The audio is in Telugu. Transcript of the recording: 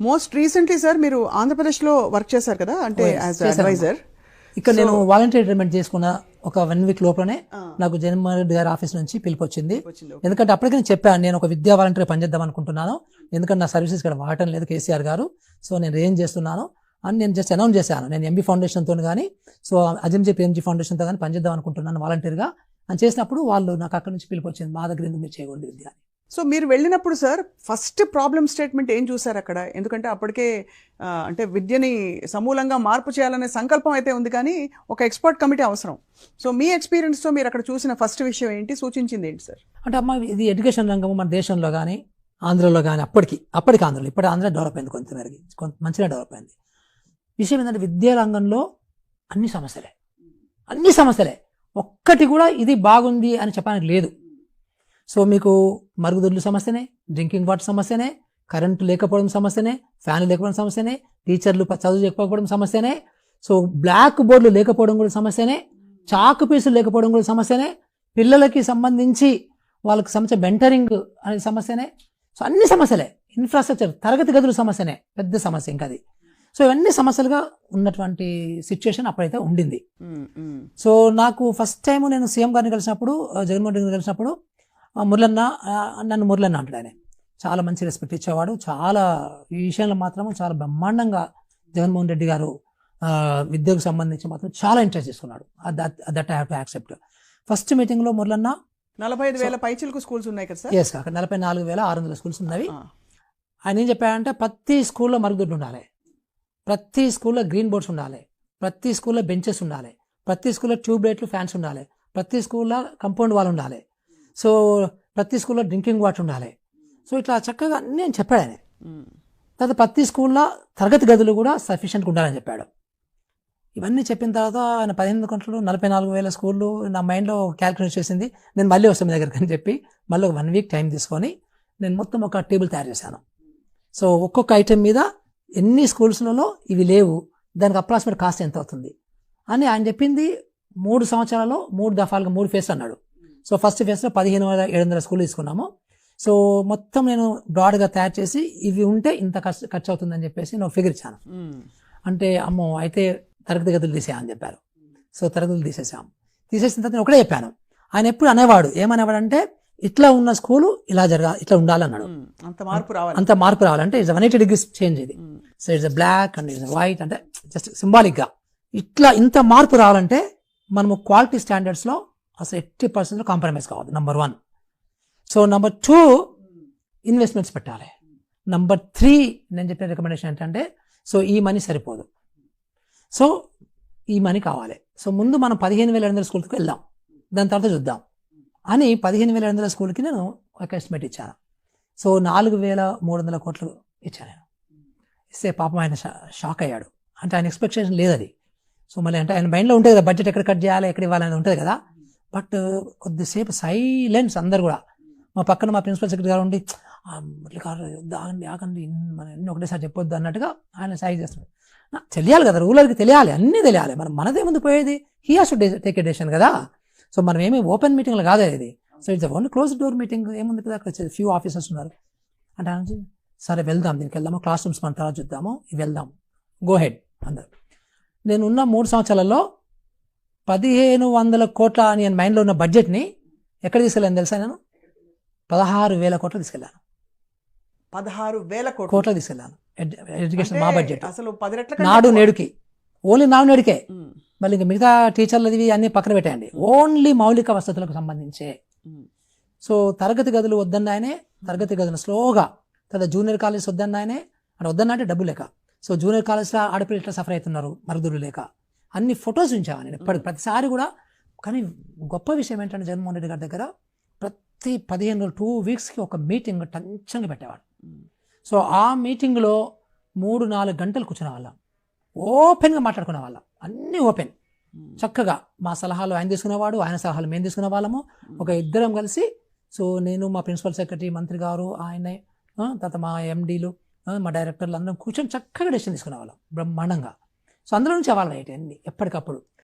మోస్ట్ రీసెంట్లీ సార్ మీరు ఆంధ్రప్రదేశ్లో వర్క్ చేశారు కదా అంటే Oh, యాజ్. అడ్వైజర్ ఇక్కడ నేను వాలంటీర్ రిటైర్మెంట్ చేసుకున్న ఒక వన్ వీక్ లోపలనే నాకు జగన్మోహన్ రెడ్డి గారి ఆఫీస్ నుంచి పిలుపు వచ్చింది. ఎందుకంటే అప్పటికే నేను చెప్పాను నేను ఒక విద్యా వాలంటీర్ పనిచేద్దాం అనుకుంటున్నాను. ఎందుకంటే నా సర్వీసెస్ ఇక్కడ వాడటం లేదు కేసీఆర్ గారు. సో నేను ఏం చేస్తున్నాను అని నేను జస్ట్ అనౌన్స్ చేశాను. నేను ఎంబీ ఫౌండేషన్తో కానీ సో అజంజీ పిఎంజీ ఫౌండేషన్తో కానీ పనిచేద్దాం అనుకుంటున్నాను వాలంటీర్గా అని చేసినప్పుడు వాళ్ళు నాకు అక్కడ నుంచి పిలుపు వచ్చింది మా దగ్గర ఎందుకు మీరు చేయకూడదు విద్య. సో మీరు వెళ్ళినప్పుడు సార్ ఫస్ట్ ప్రాబ్లమ్ స్టేట్మెంట్ ఏం చూసారు అక్కడ? ఎందుకంటే అప్పటికే అంటే విద్యని సమూలంగా మార్పు చేయాలనే సంకల్పం అయితే ఉంది కానీ ఒక ఎక్స్పర్ట్ కమిటీ అవసరం. సో మీ ఎక్స్పీరియన్స్తో తో మీరు అక్కడ చూసిన ఫస్ట్ విషయం ఏంటి? సూచించింది ఏంటి సార్? అంటే అమ్మ ఇది ఎడ్యుకేషన్ రంగం మన దేశంలో కానీ ఆంధ్రలో కానీ అప్పటికి అప్పటికి ఆంధ్రలో ఇప్పుడు ఆంధ్ర డెవలప్ అయింది కొంతమేరకి కొంత మంచిగా డెవలప్ అయింది. విషయం ఏంటంటే విద్యా రంగంలో అన్ని సమస్యలే. అన్ని సమస్యలే. ఒక్కటి కూడా ఇది బాగుంది అని చెప్పడానికి లేదు. సో మీకు మరుగుదొడ్లు సమస్యనే డ్రింకింగ్ వాటర్ సమస్యనే కరెంటు లేకపోవడం సమస్యనే ఫ్యాన్ లేకపోవడం సమస్యనే టీచర్లు చదువు చెప్పకపోవడం సమస్యనే సో బ్లాక్ బోర్డులు లేకపోవడం కూడా సమస్యనే చాకు పీసులు లేకపోవడం కూడా సమస్యనే పిల్లలకి సంబంధించి వాళ్ళకి సమస్య మెంటరింగ్ అనే సమస్యనే సో అన్ని సమస్యలే ఇన్ఫ్రాస్ట్రక్చర్ తరగతి గదుల సమస్యనే పెద్ద సమస్య ఇంకా అది సో ఇవన్నీ సమస్యలుగా ఉన్నటువంటి సిచ్యుయేషన్ అప్పుడైతే ఉండింది. సో నాకు ఫస్ట్ టైం నేను సీఎం గారిని కలిసినప్పుడు జగన్మోహన్ రెడ్డి గారిని కలిసినప్పుడు మురళన్న నన్ను మురళన్న అంటాడు ఆయన. చాలా మంచి రెస్పెక్ట్ ఇచ్చేవాడు. చాలా ఈ విషయంలో మాత్రం చాలా బ్రహ్మాండంగా జగన్మోహన్ రెడ్డి గారు విద్యకు సంబంధించి మాత్రం చాలా ఇంట్రెస్ట్ తీసుకున్నాడు that I have to accept first మీటింగ్లో మురళన్న నలభై ఐదు వేల పైచిలకు స్కూల్స్ ఉన్నాయి కదా సార్? ఎస్ అక్కడ నలభై నాలుగు వేల ఆరు వందల స్కూల్స్ ఉన్నవి. ఆ, ఆయన ఏం చెప్పాడంటే ప్రతి స్కూల్లో మరుగుదొడ్లు ఉండాలి. ప్రతి స్కూల్లో గ్రీన్ బోర్డ్స్ ఉండాలి. ప్రతి స్కూల్లో బెంచెస్ ఉండాలి. ప్రతి స్కూల్లో ట్యూబ్ లైట్లు ఫ్యాన్స్ ఉండాలి. ప్రతి స్కూల్లో కంపౌండ్ వాల్ ఉండాలి. సో ప్రతి స్కూల్లో డ్రింకింగ్ వాటర్ ఉండాలి. సో ఇట్లా చక్కగా నేను చెప్పాడు ఆయన తర్వాత ప్రతి స్కూల్లో తరగతి గదులు కూడా సఫిషియెంట్గా ఉండాలని చెప్పాడు. ఇవన్నీ చెప్పిన తర్వాత ఆయన పదిహేను గంటలు నలభై నాలుగు వేల స్కూళ్ళు నా మైండ్లో క్యాల్కులేట్ చేసింది. నేను మళ్ళీ వస్తాను మీ దగ్గరికి అని చెప్పి మళ్ళీ ఒక వన్ వీక్ టైం తీసుకొని నేను మొత్తం ఒక టేబుల్ తయారు చేశాను. సో ఒక్కొక్క ఐటెం మీద ఎన్ని స్కూల్స్లలో ఇవి లేవు దానికి అప్రాక్సిమేట్ కాస్ట్ ఎంత అవుతుంది? అని ఆయన చెప్పింది మూడు సంవత్సరాలలో మూడు దఫాలుగా మూడు ఫేస్ అన్నాడు. సో ఫస్ట్ ఫేస్లో పదిహేను వేల ఏడు వందల స్కూల్ తీసుకున్నాము. సో మొత్తం నేను బ్రాడ్గా తయారు చేసి ఇవి ఉంటే ఇంత ఖర్చు ఖర్చు అవుతుందని చెప్పేసి నేను ఫిగర్ ఇచ్చాను. అంటే అమ్మో అయితే తరగతి గదులు తీసేయని చెప్పారు. సో తరగతులు తీసేసాం తీసేసిన తర్వాత నేను ఒకటే చెప్పాను. ఆయన ఎప్పుడు అనేవాడు ఏమనేవాడు అంటే ఇట్లా ఉన్న స్కూలు ఇలా జరగా ఇట్లా ఉండాలన్నాడు. అంత మార్పు రావాలి. అంత మార్పు రావాలంటే it's one eighty degrees change ఇది. So it's black and it's white అంటే జస్ట్ సింబాలిక్గా. ఇట్లా ఇంత మార్పు రావాలంటే మనము క్వాలిటీ స్టాండర్డ్స్లో అసలు ఎట్టి పర్సెంట్ కాంప్రమైజ్ కావద్దు number one so number two investments పెట్టాలి. నంబర్ త్రీ నేను చెప్పిన రికమెండేషన్ ఏంటంటే సో ఈ మనీ సరిపోదు. సో ఈ మనీ కావాలి. సో ముందు మనం పదిహేను వేల ఐదు వందల స్కూల్కి వెళ్దాం. దాని తర్వాత చూద్దాం. అని పదిహేను వేల ఐదు వందల స్కూల్కి నేను ఒక ఎస్టిమేట్ ఇచ్చాను. సో నాలుగు వేల మూడు వందల కోట్లు ఇచ్చాను నేను. ఇస్తే పాపం ఆయన షా- షాక్ అయ్యాడు. అంటే ఆయన ఎక్స్పెక్టేషన్ లేదు అది సో మళ్ళీ అంటే ఆయన మైండ్లో ఉంటుంది కదా బడ్జెట్ ఎక్కడ కట్ చేయాలి ఎక్కడ ఇవ్వాలని ఉంటుంది కదా. బట్ కొద్దిసేపు సైలెన్స్ అందరు కూడా. మా పక్కన మా ప్రిన్సిపల్ సెక్రటరీ గారు ఉండి "ఆ, మురళి గారు ఆగండి ఆగండి మనం ఒకటేసారి చెప్పొద్దు అన్నట్టుగా ఆయన సాయి చేస్తున్నాడు. తెలియాలి కదా రూలర్కి తెలియాలి అన్నీ తెలియాలి. మనం మనదే ముందు పోయేది? He has to take a decision కదా. సో మనం ఏమి ఓపెన్ మీటింగ్లో కాదే ఇది. So it's only close door meeting ఏముంది కదా అక్కడ ఫ్యూ ఆఫీసర్స్ ఉన్నారు. అంటే ఆయన సరే వెళ్దాం దీనికి వెళ్దాము క్లాస్ రూమ్స్ మనం తర్వాత చూద్దాము వెళ్దాం. గో హెడ్ అందరు నేను ఉన్న మూడు సంవత్సరాలలో పదిహేను వందల కోట్ల అని నేను మైండ్లో ఉన్న బడ్జెట్ని ఎక్కడ తీసుకెళ్ళాను తెలుసా నేను? పదహారు వేల కోట్లు తీసుకెళ్ళాను. పదహారు వేల కోట్లు. కోట్ల తీసుకెళ్ళాను. ఎడ్- ఎడ్యుకేషన్ మా బడ్జెట్. అసలు పది రెట్ల నాడు. నేడుకి. ఓన్లీ నాడు నేడుకే. మళ్ళీ ఇంకా మిగతా టీచర్లది ఇవి అన్ని పక్కన పెట్టండి ఓన్లీ మౌలిక వసతులకు సంబంధించే. సో తరగతి గదులు వద్దన్నాయనే తరగతి గదులు స్లోగా తర్వాత జూనియర్ కాలేజ్ వద్దన్నాయనే అంటే వద్దన్నా అంటే డబ్బు లేక. సో జూనియర్ కాలేజ్లో ఆడపిల్లలు ఇట్లా సఫర్ అవుతున్నారు? మరుగుదొడ్లు లేక. అన్ని ఫొటోస్ ఉంచాను నేను? ప్రతిసారి కూడా కానీ గొప్ప విషయం ఏంటంటే జగన్మోహన్ రెడ్డి గారి దగ్గర ప్రతి పదిహేను రోజులు టూ వీక్స్కి ఒక మీటింగ్ టెన్షన్గా పెట్టేవాడు. సో ఆ మీటింగ్లో మూడు నాలుగు గంటలు కూర్చునే వాళ్ళం. ఓపెన్గా మాట్లాడుకునే వాళ్ళం. అన్నీ ఓపెన్. చక్కగా మా సలహాలు ఆయన తీసుకునేవాడు ఆయన సలహాలు మేము తీసుకునే వాళ్ళము. ఒక ఇద్దరం కలిసి సో నేను మా ప్రిన్సిపల్ సెక్రటరీ మంత్రి గారు ఆయన తర్వాత మా ఎండీలు మా డైరెక్టర్లు అందరం కూర్చొని చక్కగా డెసిషన్ తీసుకునే వాళ్ళం. బ్రహ్మాండంగా. సో అందులో నుంచి అవ్వాలి రైట్ అన్ని ఎప్పటికప్పుడు.